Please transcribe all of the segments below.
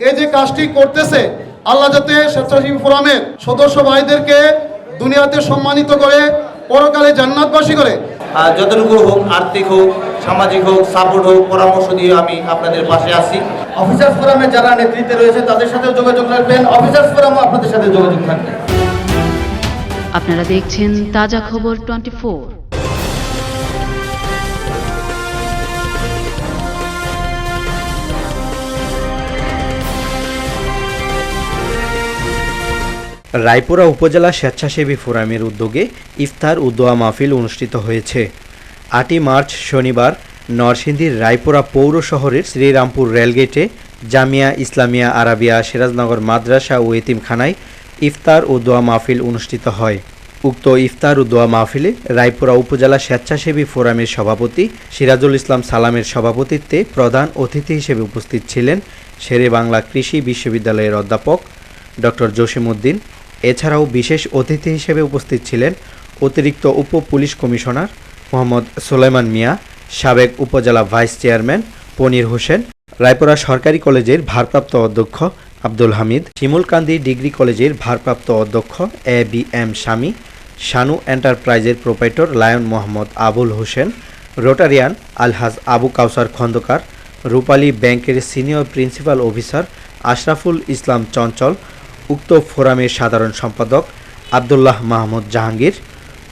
এই যে কাজটি করতেছে আল্লাহ যাতে স্বেচ্ছাসেবী ফোরামের সদস্য ভাইদেরকে দুনিয়াতে সম্মানিত করে পরকালে জান্নাতবাসী করে। আর যতটুকু হোক আর্থিক হোক সামাজিক হোক সাপোর্ট হোক পরামর্শ দিয়ে আমি আপনাদের পাশে আছি। অফিসার্স ফোরামে যারা নেতৃত্বে রয়েছে তাদের সাথেও যোগাযোগ রাখবেন। অফিসার্স ফোরামও আপনাদের সাথে যোগাযোগ থাকবে। আপনারা দেখছেন তাজা খবর টোয়েন্টি রায়পুরা উপজেলা স্বেচ্ছাসেবী ফোরামের উদ্যোগে ইফতার ও দোয়া মাহফিল অনুষ্ঠিত হয়েছে। আটই মার্চ শনিবার নরসিংদীর রায়পুরা পৌর শহরের শ্রীরামপুর রেলগেটে জামিয়া ইসলামিয়া আরাবিয়া সিরাজনগর মাদ্রাসা ও এতিমখানায় ইফতার ও দোয়া মাহফিল অনুষ্ঠিত হয়। উক্ত ইফতার ও দোয়া মাহফিলে রায়পুরা উপজেলা স্বেচ্ছাসেবী ফোরামের সভাপতি সিরাজুল ইসলাম সালামের সভাপতিত্বে প্রধান অতিথি হিসেবে উপস্থিত ছিলেন শেরে বাংলা কৃষি বিশ্ববিদ্যালয়ের অধ্যাপক ডক্টর জসিমউদ্দিন এছাড়াও বিশেষ অতিথি হিসেবে উপস্থিত ছিলেন অতিরিক্ত উপ পুলিশ কমিশনার মোহাম্মদ সোলেমান মিয়া, সাবেক উপজেলা ভাইস চেয়ারম্যান পনির হোসেন, রায়পুরা সরকারি কলেজের ভারপ্রাপ্ত অধ্যক্ষ আব্দুল হামিদ, শিমুলকান্দি ডিগ্রি কলেজের ভারপ্রাপ্ত অধ্যক্ষ A B M Shami Shanu এন্টারপ্রাইজের proprietor lion Mohammad Abul Hossain, Rotarian আলহাজ আবু কাউসার খন্দকার, রূপালী ব্যাংকের senior principal officer Ashraful Islam Chanchal উক্ত ফোরামের সাধারণ সম্পাদক আবদুল্লাহ মাহমুদ জাহাঙ্গীর,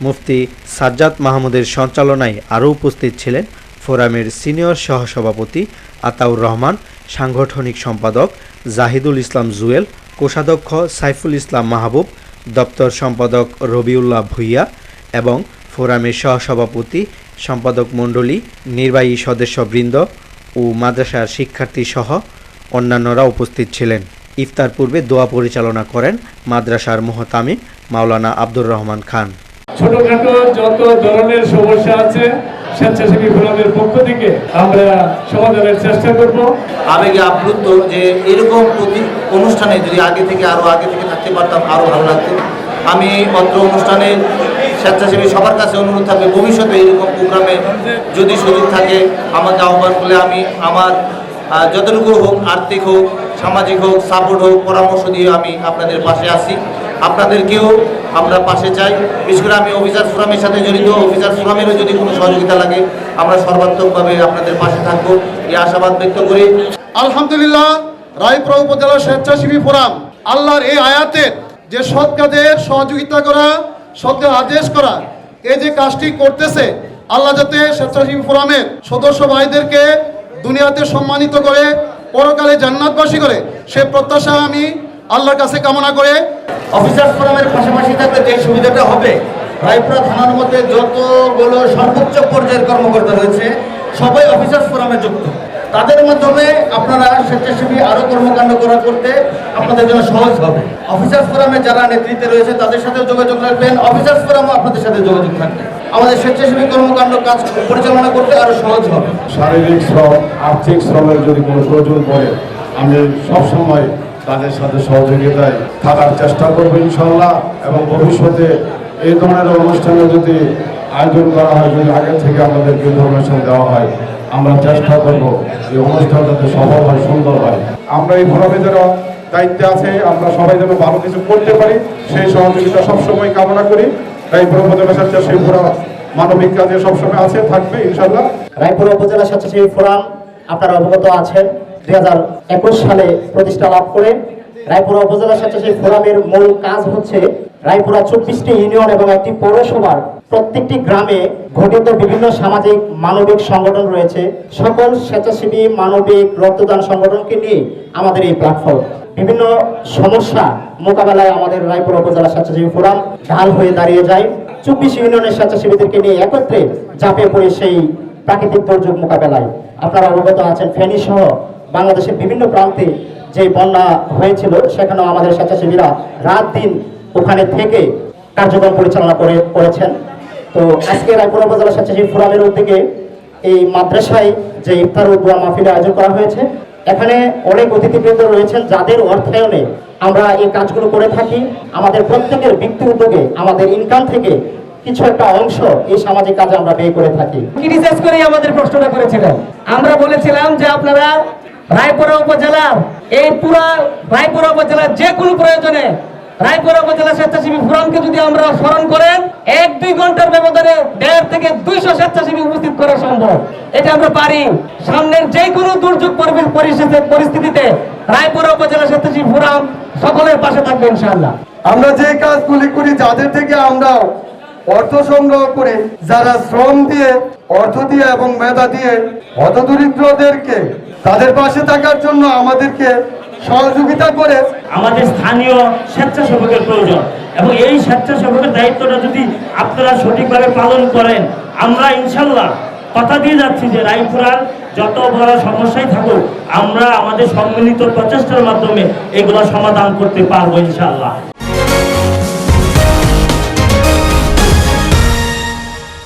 মুফতি সাজ্জাদ মাহমুদের সঞ্চালনায় আরও উপস্থিত ছিলেন ফোরামের সিনিয়র সহসভাপতি আতাউর রহমান, সাংগঠনিক সম্পাদক জাহিদুল ইসলাম জুয়েল, কোষাধ্যক্ষ সাইফুল ইসলাম মাহবুব, দপ্তর সম্পাদক রবিউল্লাহ ভুইয়া এবং ফোরামের সহসভাপতি সম্পাদক মণ্ডলী, নির্বাহী সদস্যবৃন্দ ও মাদ্রাসার শিক্ষার্থী সহ অন্যান্যরা উপস্থিত ছিলেন। ইফতার পূর্বে দোয়া পরিচালনা করেন মাদ্রাসার মোহতামি মাওলানা আব্দুর রহমান খান। ছোটখাটো যত ধরনের সমস্যা আছে স্বেচ্ছাসেবী ফোরামের পক্ষ থেকে আমরা সমাধানের চেষ্টা করব। আবেগে আপ্লুত যে এরকম প্রতি অনুষ্ঠানে যদি আগে থেকে আরও আগে থেকে থাকতে পারতাম আরও ভালো লাগতো। আমি অত্র অনুষ্ঠানে স্বেচ্ছাসেবী সবার কাছে অনুরোধ থাকবে ভবিষ্যতে এরকম প্রোগ্রামে যদি সুযোগ থাকে আমাকে আহ্বান করলে আমি আমার যতটুকু হোক আর্থিক হোক সামাজিক হোক সাপোর্ট হোক, পরামর্শ দিয়ে আমি আপনাদের পাশে আছি। আপনাদেরকেও আমরা পাশে চাই। বিশেষ করে আমি অফিসার ফোরামের সাথে জড়িত। অফিসার ফোরামেরও যদি কোনো সহযোগিতা লাগে, আমরা সর্বাত্মকভাবে আপনাদের পাশে থাকব। এই আশাবাদ ব্যক্ত করি। আলহামদুলিল্লাহ, রায়পুরা উপজেলা স্বেচ্ছাসেবী ফোরাম, আল্লাহর এই আয়াতের যে সৎ কাজের সহযোগিতা করা সৎ আদেশ করা এই যে কাজটি করতেছে, আল্লাহ যাতে স্বেচ্ছাসেবী ফোরামের সদস্য ভাইদেরকে দুনিয়াতে সম্মানিত করে পরকালে জান্নাতবাসী করে, সে প্রত্যাশা আমি আল্লাহর কাছে কামনা করে অফিসার ফোরামের পাশাপাশি থাকলে যে সুবিধাটা হবে, রায়পুরা থানার মধ্যে যতগুলো সর্বোচ্চ পর্যায়ের কর্মকর্তা রয়েছে, সবাই অফিসার্স ফোরামে যুক্ত। তাদের মাধ্যমে আপনারা স্বেচ্ছাসেবী আরও কর্মকাণ্ড করা করতে আপনাদের জন্য সহজ হবে। অফিসার ফোরামে যারা নেতৃত্বে রয়েছে, তাদের সাথেও যোগাযোগ রাখবেন। অফিসার ফোরামও আপনাদের সাথে যোগাযোগ থাকবে। আমাদের স্বেচ্ছাসেবী কর্মকাণ্ড কাজ পরিচালনা করতে আরও সহজ হবে। শারীরিক শ্রম, আর্থিক শ্রমের যদি কোনো প্রয়োজন পড়ে, আমি সবসময় তাদের সাথে সহযোগিতায় থাকার চেষ্টা করব ইনশাল্লাহ এবং ভবিষ্যতে এই ধরনের অনুষ্ঠানে যদি আয়োজন করা হয়, যদি আগে থেকে আমাদেরকে ইনফরমেশন দেওয়া হয়, আমরা চেষ্টা করব এই অনুষ্ঠান যাতে সফল হয়, সুন্দর হয়। আমরা এই ফোরামে যারা দায়িত্বে আছে, আমরা সবাই যেন ভালো কিছু করতে পারি, সেই সহযোগিতা সবসময় কামনা করি। তাই ব্রহ্মদেব সেই ফোরাম মানবিক কাজে সবসময় আছে, থাকবে ইনশাল্লাহ রায়পুর উপজেলা স্বেচ্ছাসেবী ফোরাম, আপনারা অবগত আছেন, দুই হাজার একুশ সালে প্রতিষ্ঠা লাভ করে। রায়পুরা উপজেলা স্বেচ্ছাসেবী ফোরামের মূল কাজ হচ্ছে রায়পুরা চব্বিশটি ইউনিয়ন এবং একটি পৌরসভার প্রত্যেকটি গ্রামে ঘটিত বিভিন্ন সামাজিক, মানবিক সংগঠন রয়েছে। সকল স্বেচ্ছাসেবী, মানবিক রক্তদান সংগঠনকে নিয়ে আমাদের এই প্ল্যাটফর্ম বিভিন্ন সমস্যা মোকাবেলায় আমাদের রায়পুর উপজেলা স্বেচ্ছাসেবী ফোরাম ঢাল হয়ে দাঁড়িয়ে যায়। চব্বিশ ইউনিয়নের স্বেচ্ছাসেবীদেরকে নিয়ে একত্রে চাপে পড়ে সেই প্রাকৃতিক দুর্যোগ মোকাবেলায়। আপনারা অবগত আছেন, ফেনী সহ বাংলাদেশের বিভিন্ন প্রান্তে যে বন্যা হয়েছিল, সেখানেও আমাদের স্বেচ্ছাসেবীরা রাত দিন ওখানে থেকে কার্যক্রম পরিচালনা করে করেছেন। তো আজকে রায়পুর উপজেলা স্বেচ্ছাসেবী ফোরামের উদ্যোগে এই মাদ্রাসায় যে ইফতার ও দোয়া মাহফিলের আয়োজন করা হয়েছে এখানে অনেক অতিথিবৃন্দ রয়েছেন যাদের অর্থায়নে আমরা এই কাজগুলো করে থাকি। আমাদের প্রত্যেকের ব্যক্তি উদ্যোগে আমাদের ইনকাম থেকে কিছু একটা অংশ এই সামাজিক কাজে আমরা ব্যয় করে থাকি। করে আমাদের প্রশ্নটা করেছিলেন? আমরা বলেছিলাম যে আপনারা রায়পুরা উপজেলার, এই পুরা রায়পুরা উপজেলার যে কোনো প্রয়োজনে উপজেলা স্বেচ্ছাসেবী ফোরামকে যদি আমরা স্মরণ করেন, এক দুই ঘণ্টার ব্যবধানে দেড় থেকে দুইশো স্বেচ্ছাসেবী উপস্থিত করা সম্ভব। এটা আমরা পারি। সামনের যে কোনো দুর্যোগ পরিস্থিতিতে রায়পুরা উপজেলা স্বেচ্ছাসেবী ফোরাম সকলের পাশে থাকবে, ইনশাআল্লাহ। আমরা যে কাজগুলি করি, যাদের থেকে আমরা অর্থ সংগ্রহ করে যারা শ্রম দিয়ে, অর্থ দিয়ে এবং মেধা দিয়ে হতদরিদ্রদেরকে তাদের পাশে থাকার জন্য আমাদেরকে সহযোগিতা করে আমাদের স্থানীয় স্বেচ্ছাসেবকের প্রয়োজন। এবং এই স্বেচ্ছাসেবকের দায়িত্বটা যদি আপনারা সঠিকভাবে পালন করেন, আমরা ইনশাল্লাহ কথা দিয়ে যাচ্ছি যে রায়পুরার যত বড় সমস্যাই থাকুক, আমরা আমাদের সম্মিলিত প্রচেষ্টার মাধ্যমে এগুলো সমাধান করতে পারব ইনশাল্লাহ।